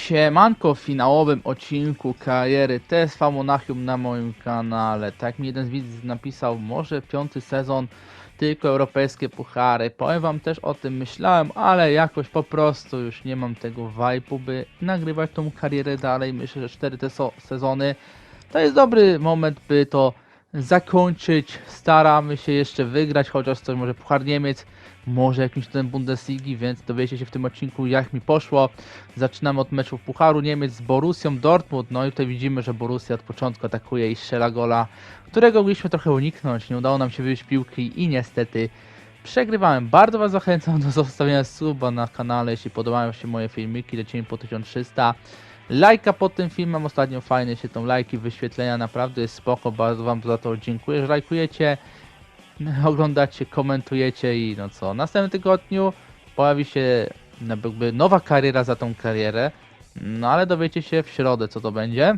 Siemanko w finałowym odcinku kariery TSV Monachium na moim kanale. Tak mi jeden z widzów napisał, może piąty sezon, tylko europejskie puchary. Powiem wam też o tym myślałem, ale jakoś po prostu już nie mam tego vibe'u, by nagrywać tą karierę dalej. Myślę, że cztery te so sezony to jest dobry moment, by to zakończyć. Staramy się jeszcze wygrać, chociaż coś może Puchar Niemiec, może jakimś ten Bundesligi, więc dowiecie się w tym odcinku jak mi poszło. Zaczynamy od meczów Pucharu Niemiec z Borussią Dortmund. No i tutaj widzimy, że Borussia od początku atakuje i strzela gola, którego mogliśmy trochę uniknąć. Nie udało nam się wyjść piłki i niestety przegrywałem. Bardzo Was zachęcam do zostawienia suba na kanale, jeśli podobają się moje filmiki. Lecimy po 1300. Lajka pod tym filmem, ostatnio fajnie się tą lajki, wyświetlenia, naprawdę jest spoko, bardzo Wam za to dziękuję, że lajkujecie, oglądacie, komentujecie i no co, w następnym tygodniu pojawi się no, jakby nowa kariera za tą karierę, no ale dowiecie się w środę co to będzie,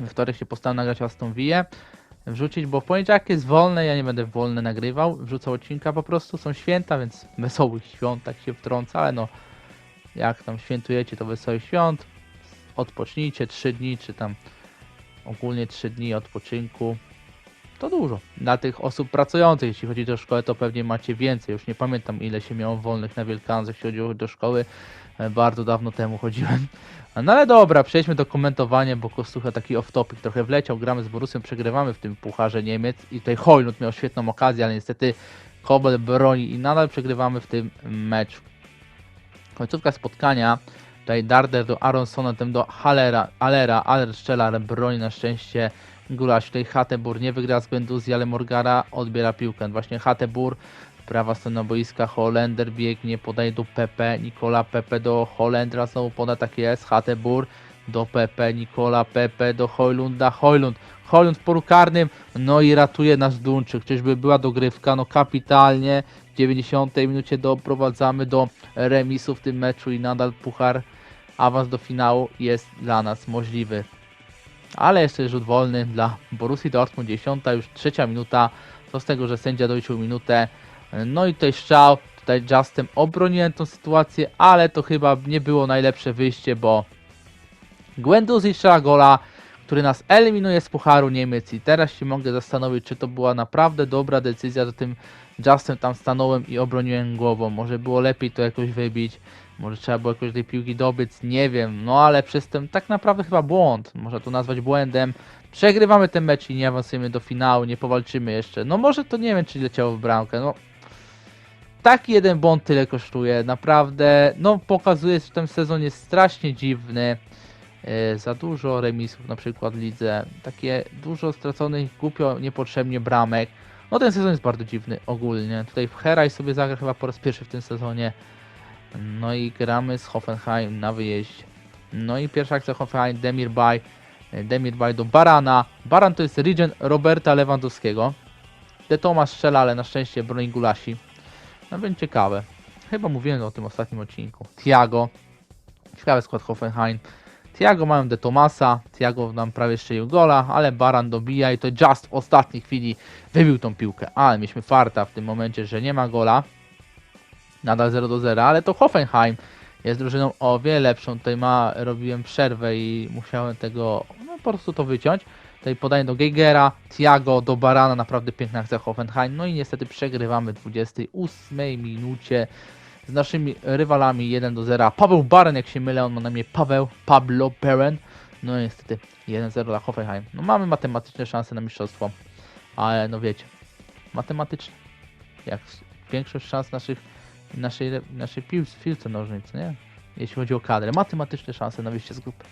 we wtorek się postaram nagrać Aston Villę, wrzucić, bo w poniedziałek jest wolne, ja nie będę wolny nagrywał, wrzucał odcinka po prostu, są święta, więc wesołych świąt tak się wtrąca, ale no jak tam świętujecie to wesołych świąt, odpocznijcie 3 dni, czy tam ogólnie 3 dni odpoczynku. To dużo. Dla tych osób pracujących, jeśli chodzi do szkoły, to pewnie macie więcej. Już nie pamiętam, ile się miało wolnych na Wielkanoc, jeśli chodziło do szkoły. E, Bardzo dawno temu chodziłem. No ale dobra, przejdźmy do komentowania, bo Kostucha taki off-topic trochę wleciał. Gramy z Borussią, przegrywamy w tym Pucharze Niemiec i tutaj Hojlund miał świetną okazję, ale niestety Kobel broni i nadal przegrywamy w tym meczu. Końcówka spotkania. Tutaj Darder do Aronsona, potem do Halera, Alera, Aller strzela, broni na szczęście Gulaś. Tutaj Hatebur nie wygra z Gwenduzji, ale Morgara odbiera piłkę. Właśnie Hatebur, prawa strona boiska, Holender biegnie, podaje do Pepe, Nikola Pepe do Holendra, znowu poda, tak jest, Hatebur do Pepe, Nikola Pepe do Hojlunda, Hojlund, Hojlund w polu karnym, no i ratuje nasz Duńczyk, czyżby była dogrywka, no kapitalnie, w 90 minucie doprowadzamy do remisu w tym meczu i nadal puchar, awans do finału jest dla nas możliwy. Ale jeszcze rzut wolny dla Borussii Dortmund, 10, już trzecia minuta, co z tego, że sędzia doliczył minutę, no i tutaj strzał, tutaj Justem obroniłem tą sytuację, ale to chyba nie było najlepsze wyjście, bo Guendouzi strzela gola, który nas eliminuje z Pucharu Niemiec i teraz się mogę zastanowić, czy to była naprawdę dobra decyzja, że tym Justem tam stanąłem i obroniłem głową. Może było lepiej to jakoś wybić, może trzeba było jakoś tej piłki dobyć, nie wiem, no ale przez ten tak naprawdę chyba błąd, można to nazwać błędem. Przegrywamy ten mecz i nie awansujemy do finału, nie powalczymy jeszcze. No może to nie wiem, czy leciało w bramkę, no taki jeden błąd tyle kosztuje, naprawdę, no pokazuje, że ten sezon jest strasznie dziwny. E, za dużo remisów na przykład lidze, takie dużo straconych głupio niepotrzebnie bramek. No ten sezon jest bardzo dziwny ogólnie. Tutaj w Heraj sobie zagra chyba po raz pierwszy w tym sezonie. No i gramy z Hoffenheim na wyjeździe. No i pierwsza akcja Hoffenheim, Demir Bay. E, Demir Bay do Barana. Baran to jest Regen Roberta Lewandowskiego. De Tomasz strzela, ale na szczęście broni Gulasi. No będzie ciekawe. Chyba mówiłem o tym ostatnim odcinku. Thiago. Ciekawy skład Hoffenheim. Thiago mają de Tomasa, Thiago nam prawie strzelił gola, ale Baran dobija i to just w ostatniej chwili wybił tą piłkę. Ale mieliśmy farta w tym momencie, że nie ma gola. Nadal 0 do 0, ale to Hoffenheim jest drużyną o wiele lepszą. Tutaj ma, robiłem przerwę i musiałem tego, no po prostu to wyciąć. Tutaj podaję do Geigera, Thiago do Barana, naprawdę piękna akcja Hoffenheim. No i niestety przegrywamy w 28 minucie z naszymi rywalami 1 do 0. Paweł Baren, jak się mylę, on ma na mnie Paweł, Pablo Beren. No niestety 1-0 dla Hoffenheim. No mamy matematyczne szanse na mistrzostwo, ale no wiecie, matematyczne. Jak większość szans naszych, naszej, naszej pił, piłce nożnej, co nie? Jeśli chodzi o kadrę. Matematyczne szanse na wyjście z grupy.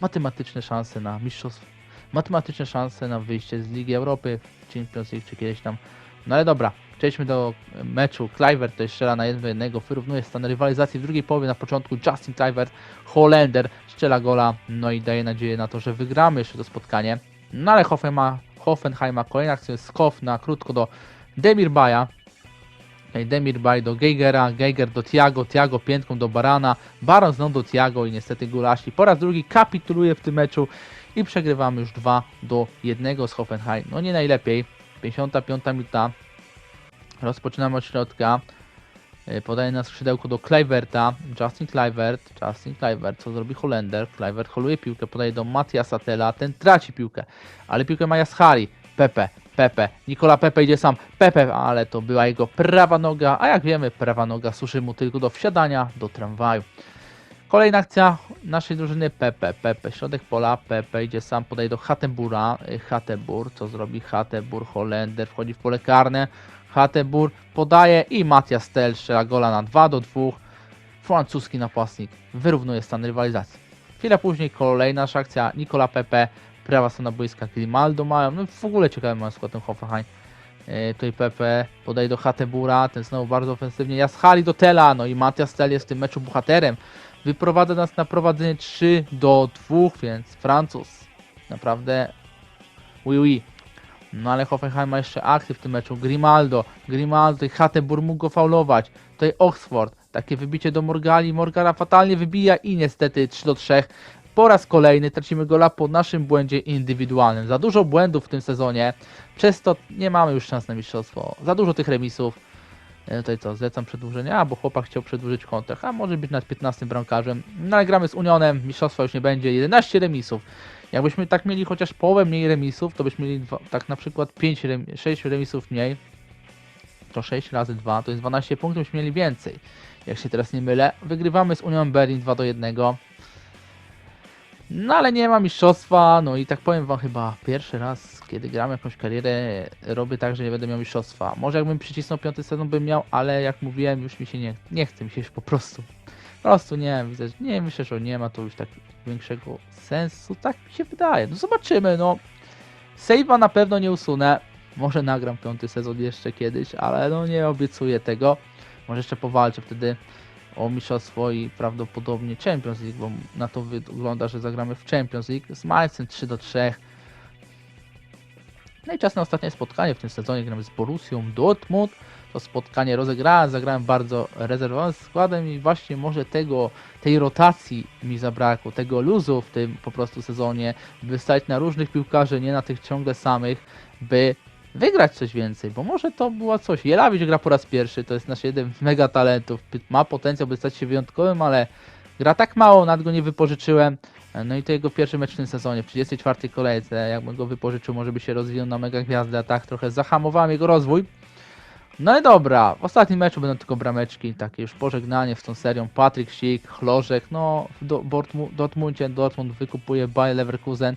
Matematyczne szanse na mistrzostwo. Matematyczne szanse na wyjście z Ligi Europy, Champions League czy kiedyś tam. No ale dobra, przejdźmy do meczu. Kluivert to strzela na 1 do 1, wyrównuje stan rywalizacji w drugiej połowie. Na początku Justin Kluivert, Holender strzela gola, no i daje nadzieję na to, że wygramy jeszcze to spotkanie. No ale Hoffen ma, Hoffenheim ma kolejna akcja, skow na krótko do Demir Baja. Tutaj Demir Baj do Geigera, Geiger do Tiago, Tiago piętką do Barana, Baran znowu do Tiago i niestety Gulasi po raz drugi kapituluje w tym meczu i przegrywamy już 2 do 1 z Hoffenheim. No nie najlepiej. 55 minuta. Rozpoczynamy od środka. E, Podaje na skrzydełko do Kluiverta, Justin Kluivert, Justin Kluivert, co zrobi Holender, Kluivert holuje piłkę, podaje do Matiasa Tela, ten traci piłkę, ale piłkę ma Jaschari, Pepe, Pepe, Nikola Pepe idzie sam, Pepe, ale to była jego prawa noga, a jak wiemy, prawa noga służy mu tylko do wsiadania do tramwaju. Kolejna akcja naszej drużyny. Pepe, Pepe, środek pola, Pepe idzie sam, podaje do Hatebura, Y, Hatebur, co zrobi? Hatebur, Holender, wchodzi w pole karne, Hatebur podaje i Matias Tel strzela gola na 2 do 2. Francuski napastnik wyrównuje stan rywalizacji. Chwilę później kolejna nasza akcja. Nicola Pepe, prawa strona boiska Grimaldo mają, no w ogóle ciekawy mają skład ten Hoffenheim. Yy, tutaj Pepe podaje do Hatebura, ten znowu bardzo ofensywnie, Jaschali do Tela, no i Matias Tel jest w tym meczu bohaterem. Wyprowadza nas na prowadzenie 3 do 2, więc Francuz naprawdę oui oui. No ale Hoffenheim ma jeszcze akty w tym meczu. Grimaldo, Grimaldo, tutaj Hatebur mógł go faulować. Tutaj Oxford, takie wybicie do Morgali. Morgana fatalnie wybija i niestety 3 do 3. Po raz kolejny tracimy gola po naszym błędzie indywidualnym. Za dużo błędów w tym sezonie, przez to nie mamy już szans na mistrzostwo. Za dużo tych remisów. E, Tutaj co, zlecam przedłużenie, a bo chłopak chciał przedłużyć kontrakt, a może być nad 15 bramkarzem. No ale gramy z Unionem, mistrzostwa już nie będzie, 11 remisów. Jakbyśmy tak mieli chociaż połowę mniej remisów, to byśmy mieli dwa, tak na przykład 5 rem, 6 remisów mniej. To 6 razy 2 to jest 12 punktów, byśmy mieli więcej. Jak się teraz nie mylę. Wygrywamy z Unią Berlin 2 do 1. No ale nie ma mistrzostwa, no i tak powiem wam chyba pierwszy raz, kiedy gram jakąś karierę, robię tak, że nie będę miał mistrzostwa. Może jakbym przycisnął piąty sezon bym miał, ale jak mówiłem, już mi się nie, nie chce mi się po prostu. Po prostu nie, widzę, nie, myślę, że nie ma to już tak większego sensu, tak mi się wydaje. No zobaczymy, no. Save'a na pewno nie usunę, może nagram piąty sezon jeszcze kiedyś, ale no nie obiecuję tego. Może jeszcze powalczę wtedy o mistrzostwo i prawdopodobnie Champions League, bo na to wygląda, że zagramy w Champions League z Malcem 3 do 3. No i czas na ostatnie spotkanie w tym sezonie. Gramy z Borussią Dortmund. To spotkanie rozegrałem, zagrałem bardzo rezerwowanym składem i właśnie może tego, tej rotacji mi zabrakło, tego luzu w tym po prostu sezonie, by stać na różnych piłkarzy, nie na tych ciągle samych, by wygrać coś więcej, bo może to było coś. Jelawicz gra po raz pierwszy, to jest nasz jeden z mega talentów, ma potencjał, by stać się wyjątkowym, ale gra tak mało, nad go nie wypożyczyłem. No i to jego pierwszy mecz w tym sezonie, w 34 kolejce, jakbym go wypożyczył, może by się rozwijał na mega gwiazdę, a tak trochę zahamowałem jego rozwój. No i dobra, w ostatnim meczu będą tylko brameczki, takie już pożegnanie z tą serią. Patryk Sik, Chlożek, no w Do- Dortmu- Dortmundzie Dortmund wykupuje Bayer Leverkusen.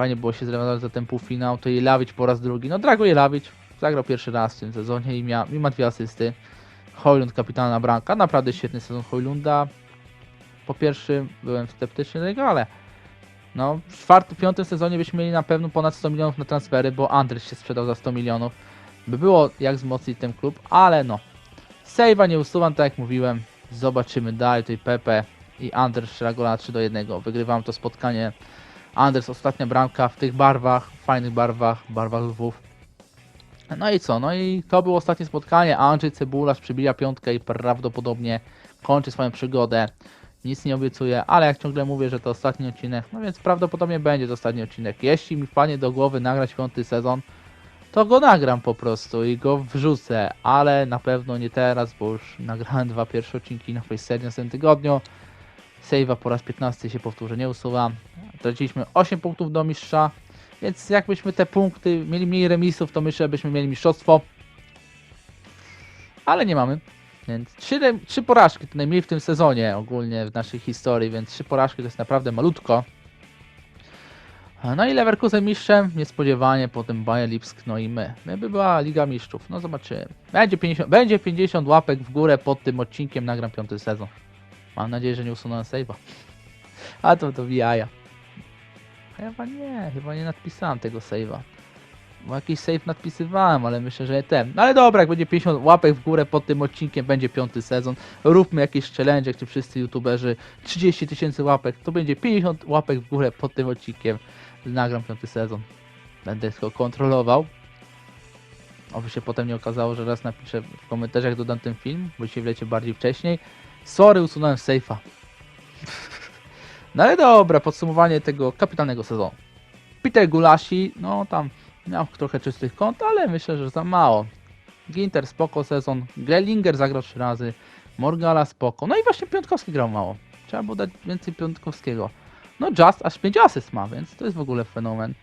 Fajnie było się zrewanżować za ten półfinał. To Jelawicz po raz drugi. No Drago Jelawicz zagrał pierwszy raz w tym sezonie i, mia, i ma dwie asysty. Hojlund kapitalna bramka. Naprawdę świetny sezon Hojlunda. Po pierwszym byłem sceptyczny do niego, ale no w czwartym, piątym sezonie byśmy mieli na pewno ponad 100 milionów na transfery, bo Andrzej się sprzedał za 100 milionów. By było jak wzmocnić ten klub, ale no. Save'a nie usuwam, tak jak mówiłem. Zobaczymy dalej. Tutaj Pepe i Anders strzela gola na 3 do 1. Wygrywam to spotkanie. Anders ostatnia bramka w tych barwach, fajnych barwach, barwach lwów. No i co? No i to było ostatnie spotkanie. Andrzej Cebularz przybija piątkę i prawdopodobnie kończy swoją przygodę. Nic nie obiecuję, ale jak ciągle mówię, że to ostatni odcinek, no więc prawdopodobnie będzie to ostatni odcinek. Jeśli mi wpadnie do głowy nagrać piąty sezon, to go nagram po prostu i go wrzucę, ale na pewno nie teraz, bo już nagrałem dwa pierwsze odcinki na Faceserii w następnym tygodniu. Save'a po raz 15 się powtórzę, nie usuwam. Traciliśmy 8 punktów do mistrza, więc jakbyśmy te punkty mieli mniej remisów, to myślę, byśmy mieli mistrzostwo. Ale nie mamy. Więc trzy, rem- trzy porażki to najmniej w tym sezonie ogólnie w naszej historii, więc trzy porażki to jest naprawdę malutko. No i Leverkusen mistrzem, niespodziewanie, potem Bayer Lipsk, no i my. My by była Liga Mistrzów, no zobaczymy. Będzie 50, będzie 50 łapek w górę pod tym odcinkiem, nagram piąty sezon. Mam nadzieję, że nie usunąłem save'a. A to to jaja. Chyba nie, chyba nie nadpisałem tego save'a. Bo jakiś save nadpisywałem, ale myślę, że nie ten. No ale dobra, jak będzie 50 łapek w górę pod tym odcinkiem, będzie piąty sezon. Róbmy jakieś challenge, ci wszyscy youtuberzy. 30 tysięcy łapek, to będzie 50 łapek w górę pod tym odcinkiem. Nagram piąty sezon. Będę tylko kontrolował. Oby się potem nie okazało, że raz napiszę w komentarzach dodam ten film, bo się wlecie bardziej wcześniej. Sorry, usunąłem safe'a. No ale dobra, podsumowanie tego kapitalnego sezonu. Peter Gulasi, no tam miał trochę czystych kąt, ale myślę, że za mało. Ginter spoko sezon, Grelinger zagrał 3 razy, Morgala spoko, no i właśnie Piątkowski grał mało. Trzeba było dać więcej Piątkowskiego. No Just aż 5 asyst ma, więc to jest w ogóle fenomen.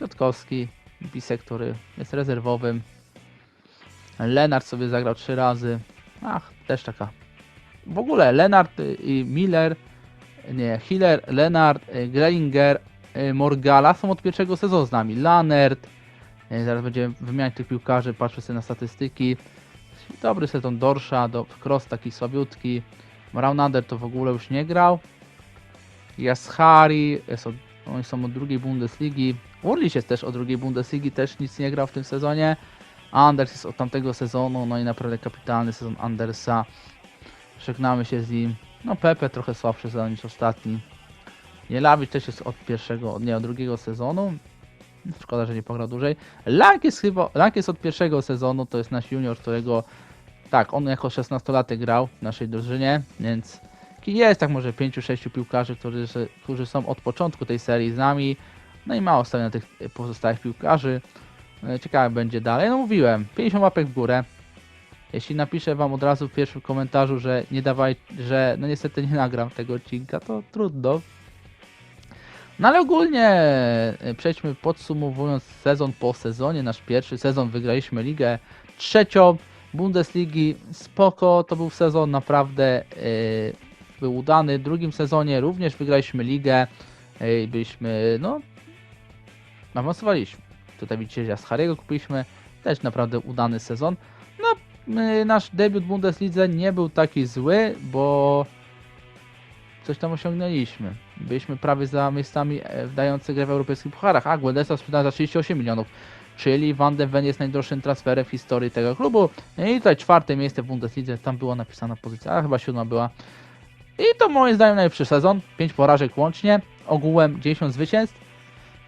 Piątkowski, Bisek, który jest rezerwowym. Lenart sobie zagrał 3 razy. Ach, też taka. W ogóle Lenart i Miller, nie, Hiller, Lenart, y, Grelinger, y, Morgala są od pierwszego sezonu z nami. Lanert, y, zaraz będziemy wymieniać tych piłkarzy, patrzę sobie na statystyki. Dobry sezon Dorsza, do, Cross taki słabiutki. Raunander to w ogóle już nie grał. Jaschari, jest od, oni są od drugiej Bundesligi. Urlich jest też od drugiej Bundesligi, też nic nie grał w tym sezonie. Anders jest od tamtego sezonu, no i naprawdę kapitalny sezon Andersa. Żegnamy się z nim. No Pepe trochę słabszy sezon niż ostatni. Jelawicz też jest od pierwszego, nie, od drugiego sezonu. Szkoda, że nie pograł dłużej. Lank jest chyba, Lank jest od pierwszego sezonu, to jest nasz junior, którego tak, on jako 16-latek grał w naszej drużynie, więc jest tak może 5-6 piłkarzy, którzy, którzy są od początku tej serii z nami. No i mało stawia na tych pozostałych piłkarzy. E, Ciekawe będzie dalej. No mówiłem, 50 łapek w górę. Jeśli napiszę wam od razu w pierwszym komentarzu, że nie dawaj, że no niestety nie nagram tego odcinka, to trudno. No ale ogólnie e, przejdźmy podsumowując sezon po sezonie. Nasz pierwszy sezon wygraliśmy ligę trzecią Bundesligi. Spoko, to był sezon naprawdę e, był udany. W drugim sezonie również wygraliśmy ligę. e, Byliśmy, no, awansowaliśmy. Tutaj widzicie, że Jaschariego kupiliśmy. Też naprawdę udany sezon. My, nasz debiut w Bundeslidze nie był taki zły, bo coś tam osiągnęliśmy. Byliśmy prawie za miejscami e, wdający grę w europejskich pucharach. A, Gueldesa sprzedał za 38 milionów. Czyli Van de Ven jest najdroższym transferem w historii tego klubu. No I tutaj czwarte miejsce w Bundeslidze. Tam była napisana pozycja, a chyba siódma była. I to moim zdaniem najlepszy sezon. 5 porażek łącznie. Ogółem 90 zwycięstw.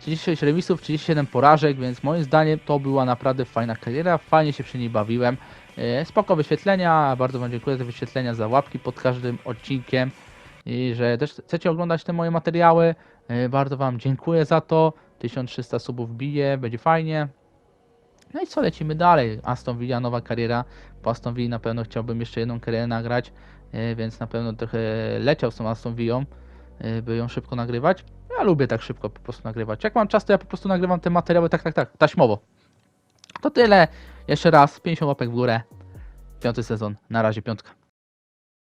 36 remisów, 37 porażek, więc moim zdaniem to była naprawdę fajna kariera, fajnie się przy niej bawiłem. E, Spoko wyświetlenia, bardzo Wam dziękuję za wyświetlenia, za łapki pod każdym odcinkiem i że też chcecie oglądać te moje materiały. E, Bardzo Wam dziękuję za to. 1300 subów bije, będzie fajnie. No i co, lecimy dalej. Aston Villa, nowa kariera. Po Aston Villa na pewno chciałbym jeszcze jedną karierę nagrać, e, więc na pewno trochę leciał z tą Aston Villą, by ją szybko nagrywać. Ja lubię tak szybko po prostu nagrywać. Jak mam czas, to ja po prostu nagrywam te materiały tak, tak, tak, taśmowo. To tyle. Jeszcze raz, 50 łapek w górę. Piąty sezon. Na razie piątka.